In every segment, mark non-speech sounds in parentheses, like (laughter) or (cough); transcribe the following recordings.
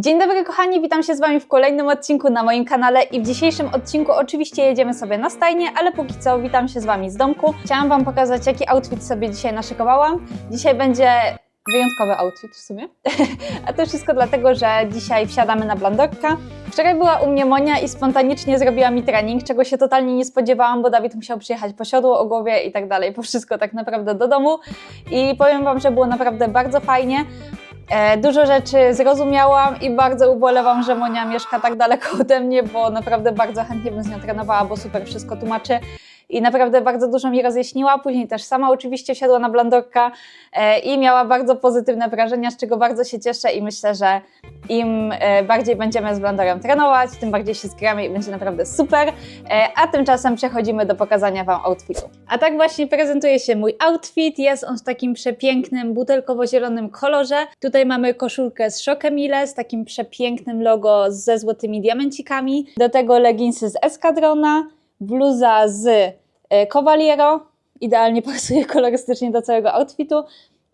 Dzień dobry kochani, witam się z Wami w kolejnym odcinku na moim kanale i w dzisiejszym odcinku oczywiście jedziemy sobie na stajnię, ale póki co witam się z Wami z domku. Chciałam Wam pokazać jaki outfit sobie dzisiaj naszykowałam. Dzisiaj będzie wyjątkowy outfit w sumie, (laughs) a to wszystko dlatego, że dzisiaj wsiadamy na Blandorka. Wczoraj była u mnie Monia i spontanicznie zrobiła mi trening, czego się totalnie nie spodziewałam, bo Dawid musiał przyjechać po siodło, o głowie i tak dalej, po wszystko tak naprawdę do domu i powiem Wam, że było naprawdę bardzo fajnie. E, Dużo rzeczy zrozumiałam i bardzo ubolewam, że Monia mieszka tak daleko ode mnie, bo naprawdę bardzo chętnie bym z nią trenowała, bo super wszystko tłumaczy i naprawdę bardzo dużo mi rozjaśniła. Później też sama oczywiście siadła na blandorka e, i miała bardzo pozytywne wrażenia, z czego bardzo się cieszę i myślę, że im e, bardziej będziemy z blandorem trenować, tym bardziej się zgramy i będzie naprawdę super. E, A tymczasem przechodzimy do pokazania Wam outfitu. A tak właśnie prezentuje się mój outfit. Jest on w takim przepięknym butelkowo-zielonym kolorze. Tutaj mamy koszulkę z Shokemile z takim przepięknym logo ze złotymi diamencikami. Do tego leginsy z Escadrona, bluza z e, Cavaliero. Idealnie (laughs) pasuje kolorystycznie do całego outfitu.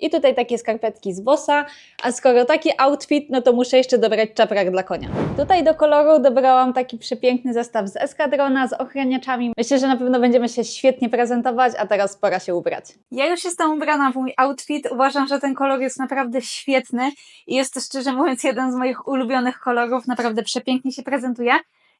I tutaj takie skarpetki z Bossa, a skoro taki outfit, no to muszę jeszcze dobrać czaprak dla konia. Tutaj do koloru dobrałam taki przepiękny zestaw z Escadrona, z ochraniaczami. Myślę, że na pewno będziemy się świetnie prezentować, a teraz pora się ubrać. Ja już jestem ubrana w mój outfit, uważam, że ten kolor jest naprawdę świetny i jest to szczerze mówiąc jeden z moich ulubionych kolorów, naprawdę przepięknie się prezentuje.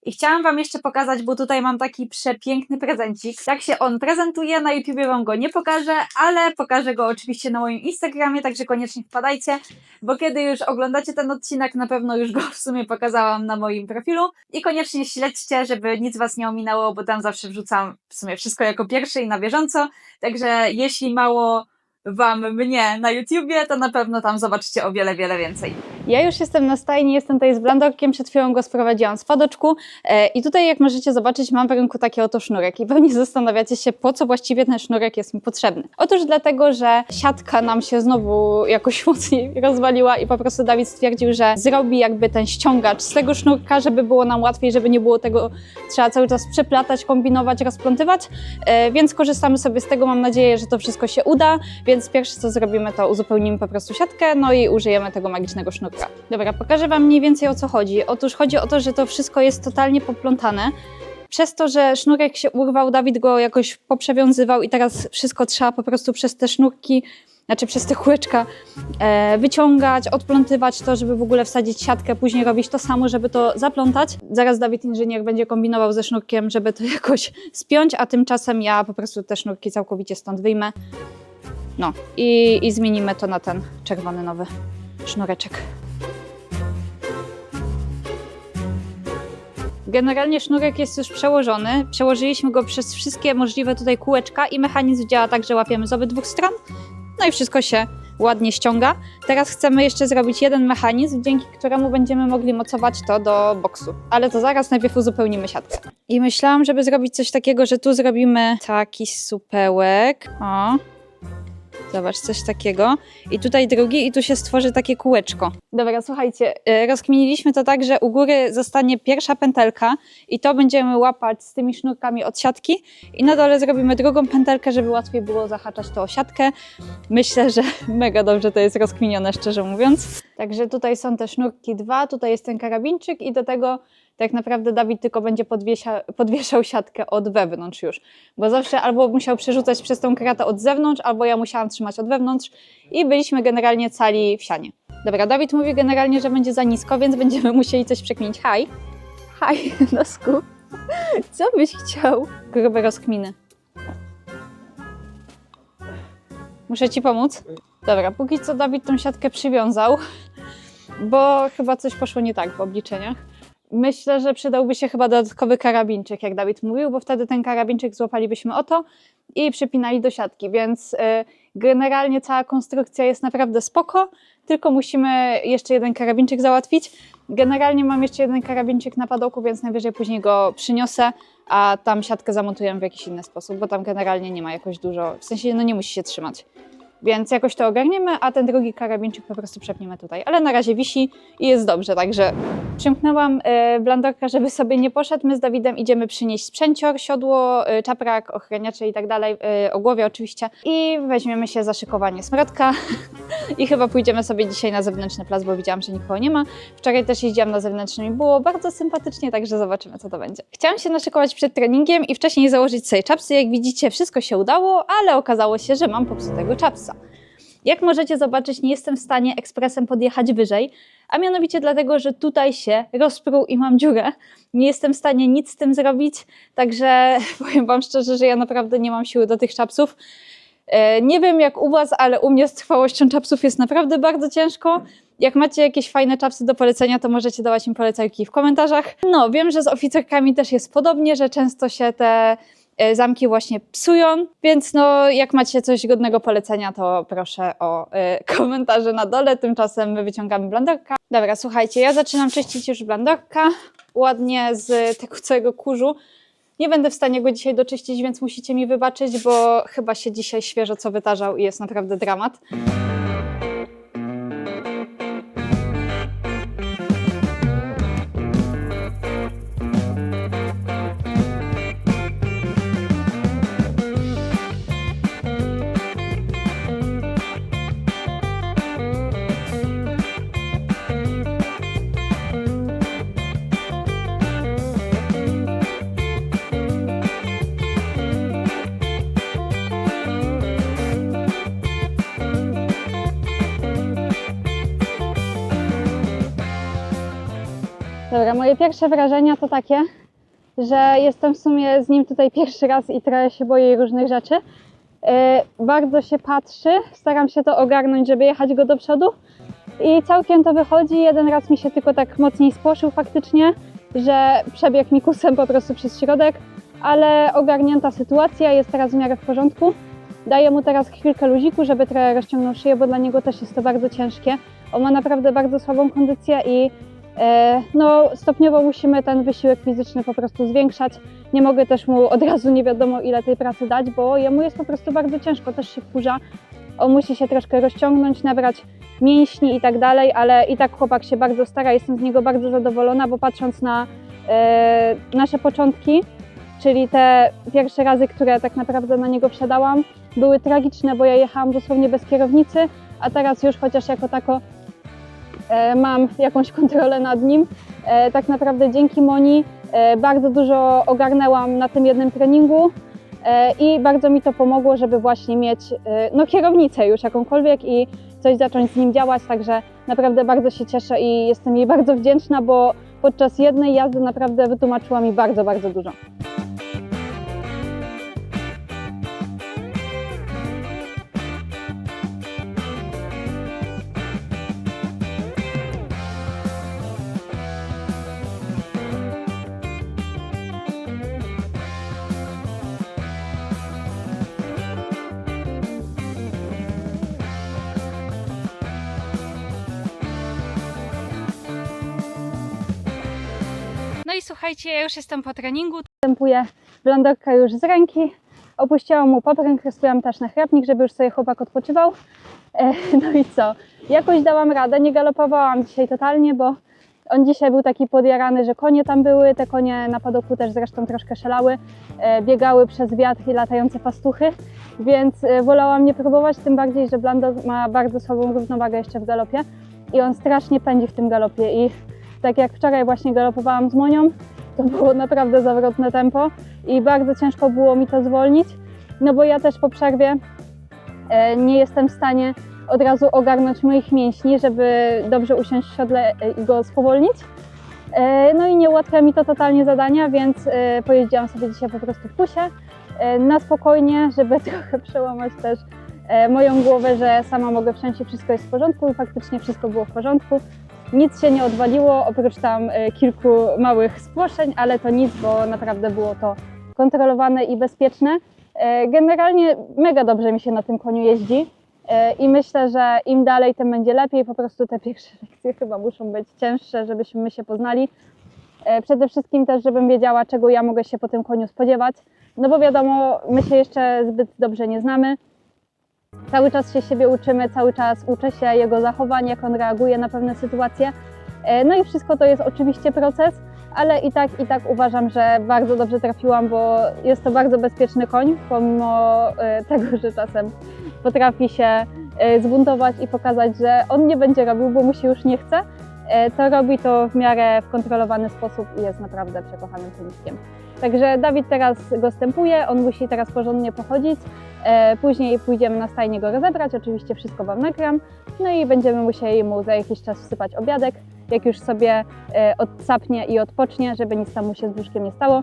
I chciałam Wam jeszcze pokazać, bo tutaj mam taki przepiękny prezencik. Jak się on prezentuje, na YouTubie Wam go nie pokażę, ale pokażę go oczywiście na moim Instagramie, także koniecznie wpadajcie, bo kiedy już oglądacie ten odcinek, na pewno już go w sumie pokazałam na moim profilu. I koniecznie śledźcie, żeby nic Was nie ominęło, bo tam zawsze wrzucam w sumie wszystko jako pierwsze i na bieżąco. Także jeśli mało Wam mnie na YouTubie, to na pewno tam zobaczycie o wiele, wiele więcej. Ja już jestem na stajni, jestem tutaj z blandorkiem, przed chwilą go sprowadziłam z padoczku e, i tutaj jak możecie zobaczyć mam w ręku taki oto sznurek i pewnie zastanawiacie się po co właściwie ten sznurek jest mi potrzebny. Otóż dlatego, że siatka nam się znowu jakoś (laughs) mocniej rozwaliła i po prostu Dawid stwierdził, że zrobi jakby ten ściągacz z tego sznurka, żeby było nam łatwiej, żeby nie było tego trzeba cały czas przeplatać, kombinować, rozplątywać, e, więc korzystamy sobie z tego, mam nadzieję, że to wszystko się uda, więc pierwsze co zrobimy to uzupełnimy po prostu siatkę, no i użyjemy tego magicznego sznurka. Dobra, pokażę Wam mniej więcej o co chodzi. Otóż chodzi o to, że to wszystko jest totalnie poplątane. Przez to, że sznurek się urwał, Dawid go jakoś poprzewiązywał i teraz wszystko trzeba po prostu przez te sznurki, znaczy przez te kółeczka e, wyciągać, odplątywać to, żeby w ogóle wsadzić siatkę, później robić to samo, żeby to zaplątać. Zaraz Dawid inżynier będzie kombinował ze sznurkiem, żeby to (laughs) jakoś spiąć, a tymczasem ja po prostu te sznurki całkowicie stąd wyjmę. No i, i zmienimy to na ten czerwony nowy sznureczek. Generalnie sznurek jest już przełożony. Przełożyliśmy go przez wszystkie możliwe tutaj kółeczka i mechanizm działa tak, że łapiemy z obydwu stron. No i wszystko się ładnie ściąga. Teraz chcemy jeszcze zrobić jeden mechanizm, dzięki któremu będziemy mogli mocować to do boksu. Ale to zaraz najpierw uzupełnimy siatkę. I myślałam, żeby zrobić coś takiego, że tu zrobimy taki supełek. O, Zobacz, coś takiego. I tutaj drugi, i tu się stworzy takie kółeczko. Dobra, słuchajcie, y, rozkminiliśmy to tak, że u góry zostanie pierwsza pętelka i to będziemy łapać z tymi sznurkami od siatki i na dole zrobimy drugą pętelkę, żeby łatwiej było zahaczać to o siatkę. Myślę, że (laughs) mega dobrze to jest rozkminione, szczerze mówiąc. Także tutaj są te sznurki dwa, tutaj jest ten karabinczyk i do tego tak naprawdę Dawid tylko będzie podwiesia, podwieszał siatkę od wewnątrz już, bo zawsze albo musiał przerzucać przez tą kratę od zewnątrz, albo ja musiałam trzymać od wewnątrz i byliśmy generalnie cali w sianie. Dobra, Dawid mówi generalnie, że będzie za nisko, więc będziemy musieli coś przekminić. Haj, haj, (laughs) nosku, co byś chciał? Grube rozkminy. Muszę ci pomóc? Dobra, póki co Dawid tą siatkę przywiązał, bo chyba coś poszło nie tak w obliczeniach. Myślę, że przydałby się chyba dodatkowy karabinczyk, jak Dawid mówił, bo wtedy ten karabinczyk złapalibyśmy o to i przypinali do siatki, więc y, generalnie cała konstrukcja jest naprawdę spoko, tylko musimy jeszcze jeden karabinczyk załatwić. Generalnie mam jeszcze jeden karabinczyk na padoku, więc najwyżej później go przyniosę, a tam siatkę zamontujemy w jakiś inny sposób, bo tam generalnie nie ma jakoś dużo, w sensie no nie musi się trzymać. Więc jakoś to ogarniemy, a ten drugi karabinczyk po prostu przepniemy tutaj. Ale na razie wisi i jest dobrze, także przymknęłam e, blandorka, żeby sobie nie poszedł. My z Dawidem idziemy przynieść sprzęcior, siodło, e, czaprak, ochraniacze i tak dalej, e, o głowie oczywiście. I weźmiemy się za szykowanie smrodka (laughs) i chyba pójdziemy sobie dzisiaj na zewnętrzny plac, bo widziałam, że nikogo nie ma. Wczoraj też jeździłam na zewnętrznym i było bardzo sympatycznie, także zobaczymy, co to będzie. Chciałam się naszykować przed treningiem i wcześniej założyć sobie czapsy. Jak widzicie, wszystko się udało, ale okazało się, że mam popsutego czapsa. Jak możecie zobaczyć, nie jestem w stanie ekspresem podjechać wyżej, a mianowicie dlatego, że tutaj się rozpruł i mam dziurę. Nie jestem w stanie nic z tym zrobić, także (laughs) powiem Wam szczerze, że ja naprawdę nie mam siły do tych czapsów. E, Nie wiem jak u Was, ale u mnie z trwałością czapsów jest naprawdę bardzo ciężko. Jak macie jakieś fajne czapsy do polecenia, to możecie dawać mi polecajki w komentarzach. No, wiem, że z oficerkami też jest podobnie, że często się te zamki właśnie psują, więc no, jak macie coś godnego polecenia, to proszę o e, (laughs) komentarze na dole. Tymczasem my wyciągamy blandorka. Dobra, słuchajcie, ja zaczynam czyścić już blandorka ładnie z tego całego kurzu. Nie będę w stanie go dzisiaj doczyścić, więc musicie mi wybaczyć, bo chyba się dzisiaj świeżo co wytarzał i jest naprawdę dramat. Dobra, moje pierwsze wrażenia to takie, że jestem w sumie z nim tutaj pierwszy raz i trochę się boję różnych rzeczy. Yy, bardzo się patrzy, staram się to ogarnąć, żeby jechać go do przodu i całkiem to wychodzi. Jeden raz mi się tylko tak mocniej spłoszył faktycznie, że przebiegł mi kusem po prostu przez środek, ale ogarnięta sytuacja, jest teraz w miarę w porządku. Daję mu teraz chwilkę luziku, żeby trochę rozciągnął szyję, bo dla niego też jest to bardzo ciężkie. On ma naprawdę bardzo słabą kondycję i No, stopniowo musimy ten wysiłek fizyczny po prostu zwiększać. Nie mogę też mu od razu nie wiadomo ile tej pracy dać, bo jemu jest po prostu bardzo ciężko, też się wkurza. On musi się troszkę rozciągnąć, nabrać mięśni i tak dalej, ale i tak chłopak się bardzo stara, jestem z niego bardzo zadowolona, bo patrząc na e, nasze początki, czyli te pierwsze razy, które tak naprawdę na niego wsiadałam, były tragiczne, bo ja jechałam dosłownie bez kierownicy, a teraz już chociaż jako tako e, mam jakąś kontrolę nad nim. E, tak naprawdę dzięki Moni e, bardzo dużo ogarnęłam na tym jednym treningu e, i bardzo mi to pomogło, żeby właśnie mieć e, no, kierownicę już jakąkolwiek i coś zacząć z nim działać, także naprawdę bardzo się cieszę i jestem jej bardzo wdzięczna, bo podczas jednej jazdy naprawdę wytłumaczyła mi bardzo, bardzo dużo. Słuchajcie, ja już jestem po treningu. Wstępuję blandorka już z ręki. Opuściłam mu papręk, rozpiłam też na chrapnik, żeby już sobie chłopak odpoczywał. E, (laughs) no i co? Jakoś dałam radę, nie galopowałam dzisiaj totalnie, bo on dzisiaj był taki podjarany, że konie tam były, te konie na padoku też zresztą troszkę szalały, e, biegały przez wiatr i latające pastuchy, więc e, wolałam nie próbować, tym bardziej, że Blando ma bardzo słabą równowagę jeszcze w galopie i on strasznie pędzi w tym galopie i tak jak wczoraj właśnie galopowałam z Monią, to było naprawdę zawrotne tempo i bardzo ciężko było mi to zwolnić, no bo ja też po przerwie e, nie jestem w stanie od razu ogarnąć moich mięśni, żeby dobrze usiąść w siodle e, i go spowolnić. E, No i nie ułatwia mi to totalnie zadania, więc pojeździłam sobie dzisiaj po prostu w pusie na spokojnie, żeby (laughs) trochę przełamać też moją głowę, że sama mogę wsiąść i wszystko jest w porządku i faktycznie wszystko było w porządku. Nic się nie odwaliło, oprócz tam e, kilku małych spłoszeń, ale to nic, bo naprawdę było to kontrolowane i bezpieczne. E, Generalnie mega dobrze mi się na tym koniu jeździ e, i myślę, że im dalej, tym będzie lepiej. Po prostu te pierwsze (laughs) lekcje chyba muszą być cięższe, żebyśmy my się poznali. Przede wszystkim też, żebym wiedziała, czego ja mogę się po tym koniu spodziewać. No bo wiadomo, my się jeszcze zbyt dobrze nie znamy. Cały czas się siebie uczymy, cały czas uczę się jego zachowań, jak on reaguje na pewne sytuacje. E, No i wszystko to jest oczywiście proces, ale i tak, i tak uważam, że bardzo dobrze trafiłam, bo jest to bardzo bezpieczny koń, pomimo e, (laughs) tego, że czasem potrafi się e, zbuntować i pokazać, że on nie będzie robił, bo mu się już nie chce. E, To robi to w miarę w kontrolowany sposób i jest naprawdę przekochanym ponikiem. Także Dawid teraz go stępuje, on musi teraz porządnie pochodzić. E, Później pójdziemy na stajnię go rozebrać, oczywiście wszystko Wam nagram. No i będziemy musieli mu za jakiś czas wsypać obiadek, jak już sobie e, odsapnie i odpocznie, żeby nic tam mu się z brzuszkiem nie stało.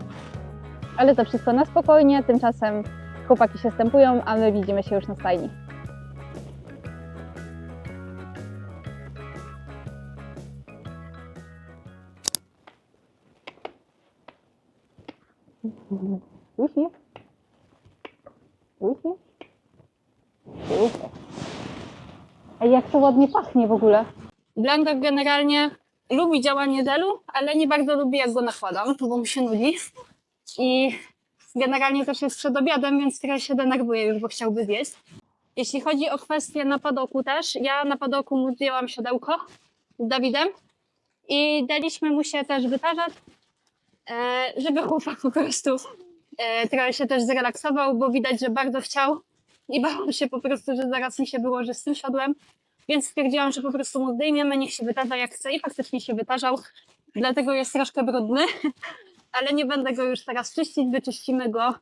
Ale to wszystko na spokojnie, tymczasem chłopaki się stępują, a my widzimy się już na stajni. Usi. Usi. Usi. Ej, jak to ładnie pachnie w ogóle. Blender generalnie lubi działanie Delu, ale nie bardzo lubi jak go nakładam, bo mu się nudzi. I generalnie też jest przed obiadem, więc trochę się denerwuje już, bo chciałby zjeść. Jeśli chodzi o kwestię na padoku też, ja na padoku mu zdjęłam siodełko z Dawidem i daliśmy mu się też wytarzać, żeby chłopak po prostu e, trochę się też zrelaksował, bo widać, że bardzo chciał i bałam się po prostu, że zaraz mi się wyłoży z tym siodłem, więc stwierdziłam, że po prostu mu zdejmiemy, niech się wytarza jak chce i faktycznie się wytarzał, dlatego jest troszkę brudny, (laughs) ale nie będę go już teraz czyścić, wyczyścimy go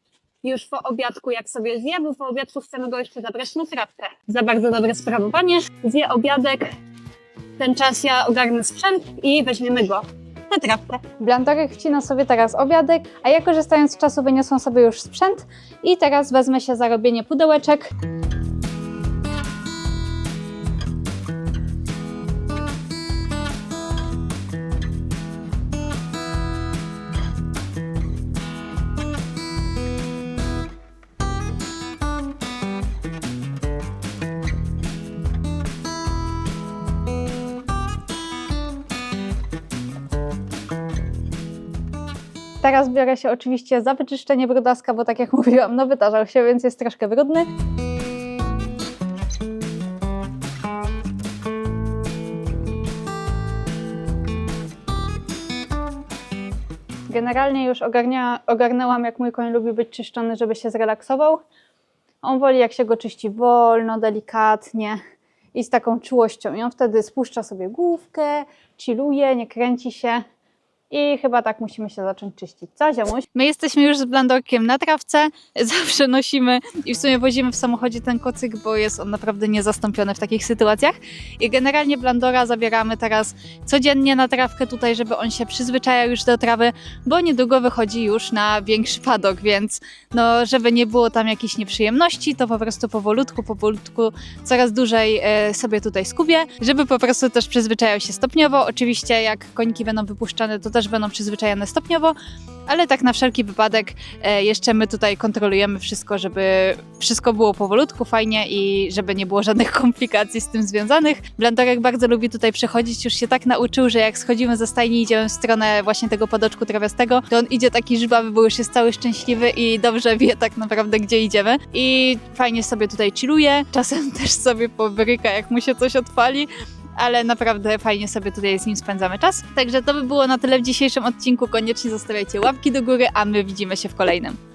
już po obiadku, jak sobie zje, bo po obiadku chcemy go jeszcze zabrać na trawkę. Za bardzo dobre sprawowanie. Zje obiadek, ten czas ja ogarnę sprzęt i weźmiemy go trawkę. Blantorek wcina sobie teraz obiadek, a ja korzystając z czasu wyniosłam sobie już sprzęt i teraz wezmę się za robienie pudełeczek. Teraz biorę się oczywiście za wyczyszczenie brudaska, bo tak jak (laughs) mówiłam, no wytarzał się, więc jest troszkę brudny. Generalnie już ogarnia, ogarnęłam, jak mój koń lubi być czyszczony, żeby się zrelaksował. On woli, jak się go czyści wolno, delikatnie i z taką czułością. I on wtedy spuszcza sobie główkę, chilluje, nie kręci się. I chyba tak musimy się zacząć czyścić. Co, ziomuś? My jesteśmy już z blandorkiem na trawce. (laughs) Zawsze nosimy i w sumie wozimy w samochodzie ten kocyk, bo jest on naprawdę niezastąpiony w takich sytuacjach. I generalnie blandora zabieramy teraz codziennie na trawkę tutaj, żeby on się przyzwyczajał już do trawy, bo niedługo wychodzi już na większy padok, więc no, żeby nie było tam jakichś nieprzyjemności, to po prostu powolutku, powolutku coraz dłużej e, sobie tutaj skubię, żeby po prostu też przyzwyczajał się stopniowo. Oczywiście jak końki będą wypuszczane, to też będą przyzwyczajane stopniowo, ale tak na wszelki wypadek e, jeszcze my tutaj kontrolujemy wszystko, żeby wszystko było powolutku, fajnie i żeby nie było żadnych (laughs) komplikacji z tym związanych. Blandorek bardzo lubi tutaj przechodzić, już się tak nauczył, że jak schodzimy ze stajni i idziemy w stronę właśnie tego podoczku trawiastego, to on idzie taki żwawy, bo już jest cały szczęśliwy i dobrze wie tak naprawdę, gdzie idziemy. I fajnie sobie tutaj chilluje, czasem (laughs) też sobie pobryka, jak mu się coś odpali, ale naprawdę fajnie sobie tutaj z nim spędzamy czas. Także to by było na tyle w dzisiejszym odcinku. Koniecznie zostawiajcie łapki do góry, a my widzimy się w kolejnym.